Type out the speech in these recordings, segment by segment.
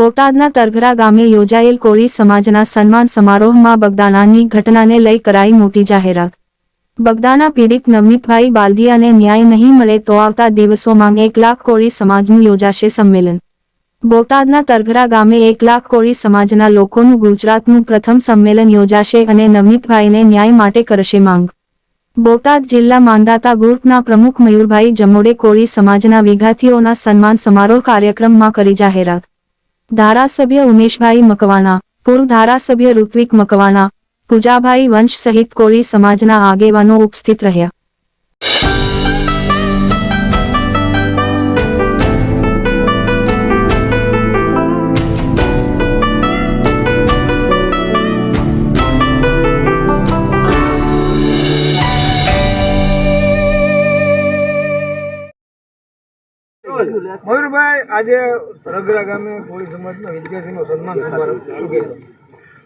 બોટાદના તરઘરા ગામે યોજાયેલ કોળી સમાજના સન્માન સમારોહમાં બગદાણાની ઘટનાને લઈ કરાઈ મોટી જાહેરાત. બગદાણા પીડિત નવનીતભાઈ બાલદિયાને ન્યાય નહીં મળે તો આવતા દિવસોમાં એક લાખ કોળી સમાજનું યોજાશે સંમેલન. બોટાદના તરઘરા ગામે એક લાખ કોળી સમાજના લોકોનું ગુજરાતનું પ્રથમ સંમેલન યોજાશે અને નવનીતભાઈને ન્યાય માટે કરશે માંગ. બોટાદ જિલ્લા માંદાતા ગ્રુપના પ્રમુખ મયુરભાઈ જમોડે કોળી સમાજના વિદ્યાર્થીઓના સન્માન સમારોહ કાર્યક્રમમાં કરી જાહેરાત. ધારાસભ્ય ઉમેશભાઈ મકવાણા, પૂર્વ ધારાસભ્ય ઋત્વિક મકવાણા, પૂજાભાઈ વંશ સહિત કોળી સમાજના આગેવાનો ઉપસ્થિત રહ્યા. મયુરભાઈ. આજે રગરા ગામે કોળી સમાજના વિદ્યાર્થીનો સન્માન સમારંભ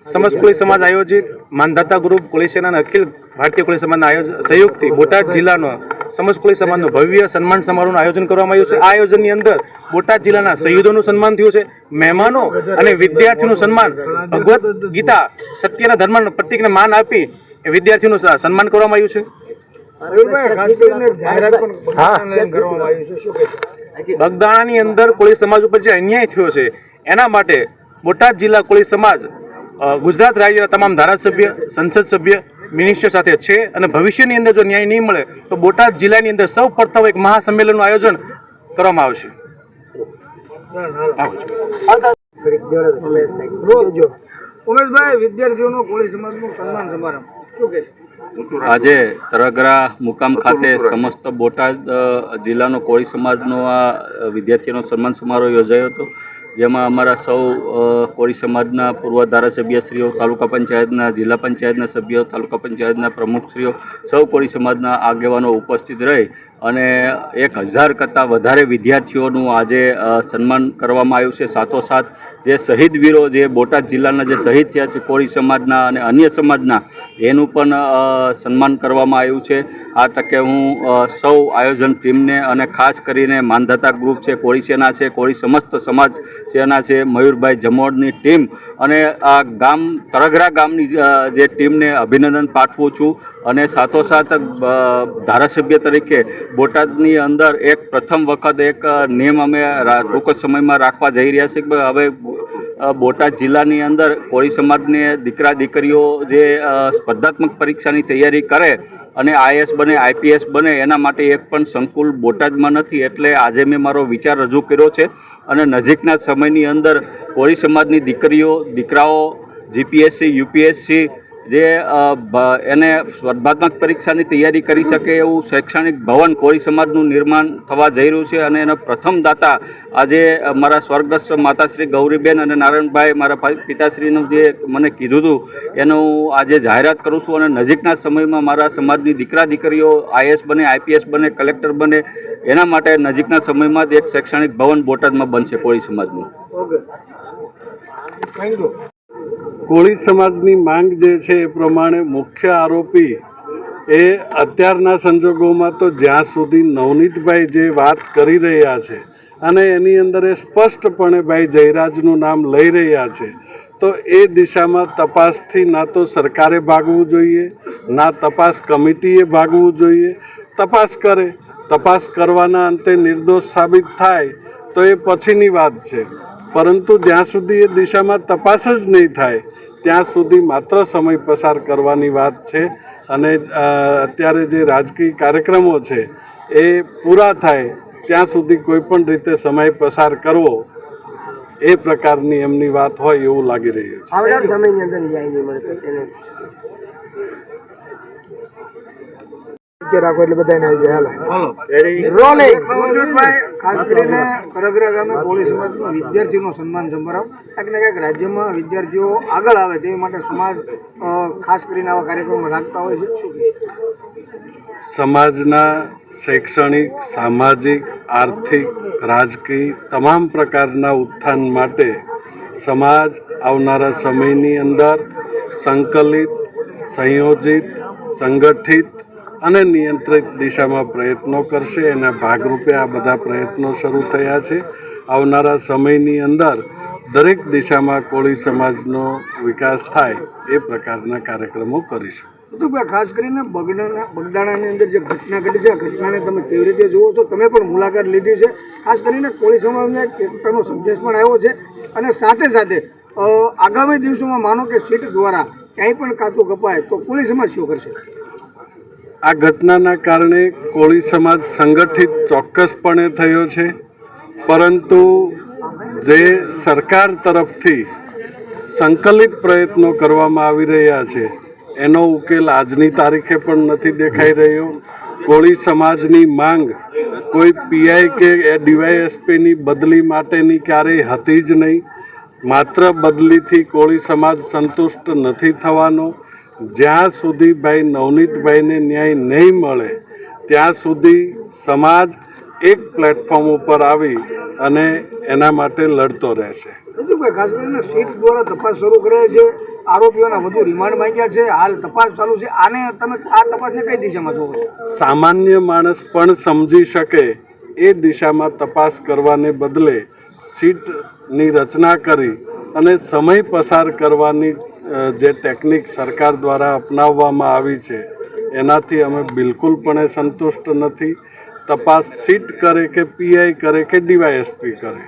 સમસ્ત કોળી સમાજ આયોજિત માનધાતા ગ્રુપ કોળી સેનાના અખિલ ભારતીય કોળી સમાજના આયોજન સહયોગથી બોટાદ જિલ્લાનો સમસ્ત કોળી સમાજનો ભવ્ય સન્માન સમારોહનું આયોજન કરવામાં આવ્યું છે. આ આયોજનની અંદર બોટાદ જિલ્લાના શહીદોનું સન્માન થયું છે મહેમાનો અને વિદ્યાર્થીઓનું સન્માન ભગવદ્ ગીતા સત્યના ધર્મના પ્રતિકને માન આપી એ વિદ્યાર્થીઓનું સન્માન કરવામાં આવ્યું છે. મયુરભાઈ બગદાણાને અંદર કોળી સમાજ ઉપર જે અન્યાય થયો છે એના માટે બોટાદ જિલ્લા કોળી સમાજ ગુજરાત રાજ્યના તમામ ધારાસભ્ય સંસદ સભ્ય મિનિસ્ટર સાથે છે અને ભવિષ્યની અંદર જો ન્યાય નહીં મળે તો બોટાદ જિલ્લાની અંદર સૌ પ્રથમ એક મહાસંમેલનનું આયોજન કરવામાં આવશે. ઉમેશભાઈ વિદ્યાર્થીઓનો કોળી સમાજનું સન્માન સમારંભ. શું કહેશો? આજે તરગરા મુકામ ખાતે સમસ્ત બોટાદ જિલ્લાનો કોળી સમાજનો આ વિદ્યાર્થીઓનો સન્માન સમારોહ યોજાયો હતો. જેમાં અમારા સૌ કોળી સમાજના પૂર્વ ધારાસભ્યશ્રીઓ, તાલુકા પંચાયતના, જિલ્લા પંચાયતના સભ્યો, તાલુકા પંચાયતના પ્રમુખશ્રીઓ, સૌ કોળી સમાજના આગેવાનો ઉપસ્થિત રહી અને એક હજાર કરતાં વધારે વિદ્યાર્થીઓનું આજે સન્માન કરવામાં આવ્યું છે. સાથોસાથ જે શહીદ વીરો, જે બોટાદ જિલ્લાના જે શહીદ થયા છે કોળી સમાજના અને અન્ય સમાજના, એનું પણ સન્માન કરવામાં આવ્યું છે. આ તકે હું સૌ આયોજન ટીમને અને ખાસ કરીને માનધાતા ગ્રુપ છે, કોળી સેના છે, કોળી સમસ્ત સમાજ સેના છે? મયુરભાઈ જમોડની ટીમ. અને આ ગામ તરગરા ગામની જે ટીમને અભિનંદન પાઠવું છું. અને સાથોસાથ ધારાસભ્ય તરીકે બોટાદની અંદર એક પ્રથમ વખત એક નિયમ અમે ટૂંક સમયમાં રાખવા જઈ રહ્યા છીએ કે હવે બોટાદ જિલ્લાની અંદર કોળી સમાજને દીકરા દીકરીઓ જે સ્પર્ધાત્મક પરીક્ષાની તૈયારી કરે અને આઈએસ બને, આઈપીએસ બને, એના માટે એક પણ સંકુલ બોટાદમાં નથી. એટલે આજે મેં મારો વિચાર રજૂ કર્યો છે અને નજીકના સમયની અંદર કોળી સમાજની દીકરીઓ, દીકરાઓ, જીપીએસસી, યુપીએસસી જે એને સ્પર્ધાત્મક પરીક્ષાની તૈયારી કરી શકે એવું શૈક્ષણિક ભવન કોળી સમાજનું નિર્માણ થવા જઈ રહ્યું છે અને એના પ્રથમ દાતા આજે મારા સ્વર્ગસ્થ માતાશ્રી ગૌરીબેન અને નારાયણભાઈ, મારા પિતાશ્રીનું જે મને કીધું હતું, એનું હું આજે જાહેરાત કરું છું અને નજીકના સમયમાં મારા સમાજની દીકરા દીકરીઓ આઈએસ બને આઈપીએસ બને, કલેક્ટર બને, એના માટે નજીકના સમયમાં જ એક શૈક્ષણિક ભવન બોટાદમાં બનશે કોળી સમાજનું. કોળી સમાજની માંગ જે છે એ પ્રમાણે મુખ્ય આરોપી એ અત્યારના સંજોગોમાં તો જ્યાં સુધી નવનીતભાઈ જે વાત કરી રહ્યા છે અને એની અંદર એ સ્પષ્ટપણે ભાઈ જયરાજનું નામ લઈ રહ્યા છે, તો એ દિશામાં તપાસથી ના તો સરકારે ભાગવું જોઈએ, ના તપાસ કમિટીએ ભાગવું જોઈએ. તપાસ કરે, તપાસ કરવાના અંતે નિર્દોષ સાબિત થાય તો એ પછીની વાત છે. પરંતુ જ્યાં સુધી એ દિશામાં તપાસ જ નહીં થાય ત્યાં સુધી માત્ર સમય પસાર કરવાની વાત છે અને અત્યારે જે રાજકીય કાર્યક્રમો છે એ પૂરા થાય ત્યાં સુધી કોઈ પણ રીતે સમય પસાર કરવો એ પ્રકારની એમની વાત હોય એવું લાગી રહ્યું છે. રાખો એટલે બધા રોલિંગ ખાસ કરીને કરગરા ગામે કોળી સમાજનું વિદ્યાર્થીનો સન્માન સંભરાવ ક્યાંક ને ક્યાંક રાજ્યમાં વિદ્યાર્થીઓ આગળ આવે તે માટે સમાજ ખાસ કરીને આવા કાર્યક્રમો રાખતા હોય છે. સમાજના શૈક્ષણિક, સામાજિક, આર્થિક, રાજકીય તમામ પ્રકારના ઉત્થાન માટે સમાજ આવનારા સમયની અંદર સંકલિત, સંયોજિત, સંગઠિત અને નિયંત્રિત દિશામાં પ્રયત્નો કરશે. એના ભાગરૂપે આ બધા પ્રયત્નો શરૂ થયા છે. આવનારા સમયની અંદર દરેક દિશામાં કોળી સમાજનો વિકાસ થાય એ પ્રકારના કાર્યક્રમો કરીશું. મધુભાઈ ખાસ કરીને બગડાના, બગદાણાની અંદર જે ઘટના ઘટી છે, આ ઘટનાને તમે કેવી રીતે જુઓ છો? તમે પણ મુલાકાત લીધી છે. ખાસ કરીને કોળી સમાજને એક એકતાનો સંદેશ પણ આવ્યો છે. અને સાથે સાથે આગામી દિવસોમાં માનો કે સીટ દ્વારા ક્યાંય પણ કાચું કપાય તો કોળી સમાજ શું કરશે? આ ઘટનાના કારણે કોળી સમાજ સંગઠિત ચોક્કસપણે થયો છે, પરંતુ જે સરકાર તરફથી સંકલિત પ્રયત્નો કરવામાં આવી રહ્યા છે, એનો ઉકેલ આજની તારીખે પણ નથી દેખાઈ રહ્યો. કોળી સમાજની માંગ કોઈ પીઆઈ કે ડીવાયએસપીની બદલી માટેની ક્યારેય હતી જ નહીં. માત્ર બદલીથી કોળી સમાજ સંતુષ્ટ નથી થવાનો. જ્યાં સુધી ભાઈ નવનીતભાઈને ન્યાય નહીં મળે ત્યાં સુધી સમાજ એક પ્લેટફોર્મ ઉપર આવી અને એના માટે લડતો રહેશે. ખાસ કરીને સીટ દ્વારા તપાસ શરૂ કરે છે. આરોપીઓના વધુ રિમાન્ડ માંગ્યા છે. હાલ તપાસ ચાલુ છે. આને તમે આ તપાસને કઈ દિશામાં જોવો સામાન્ય માણસ પણ સમજી શકે એ દિશામાં તપાસ કરવાને બદલે સીટની રચના કરી અને સમય પસાર કરવાની જે ટેકનિક સરકાર દ્વારા અપનાવવામાં આવી છે, એનાથી અમે બિલકુલપણે સંતુષ્ટ નથી. તપાસ સીટ કરે કે પીઆઈ કરે કે ડીવાયએસપી કરે,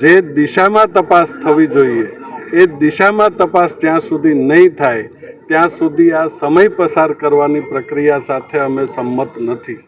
જે દિશામાં તપાસ થવી જોઈએ, એ દિશામાં તપાસ જ્યાં સુધી નહીં થાય, ત્યાં સુધી આ સમય પસાર કરવાની પ્રક્રિયા સાથે અમે સંમત નથી.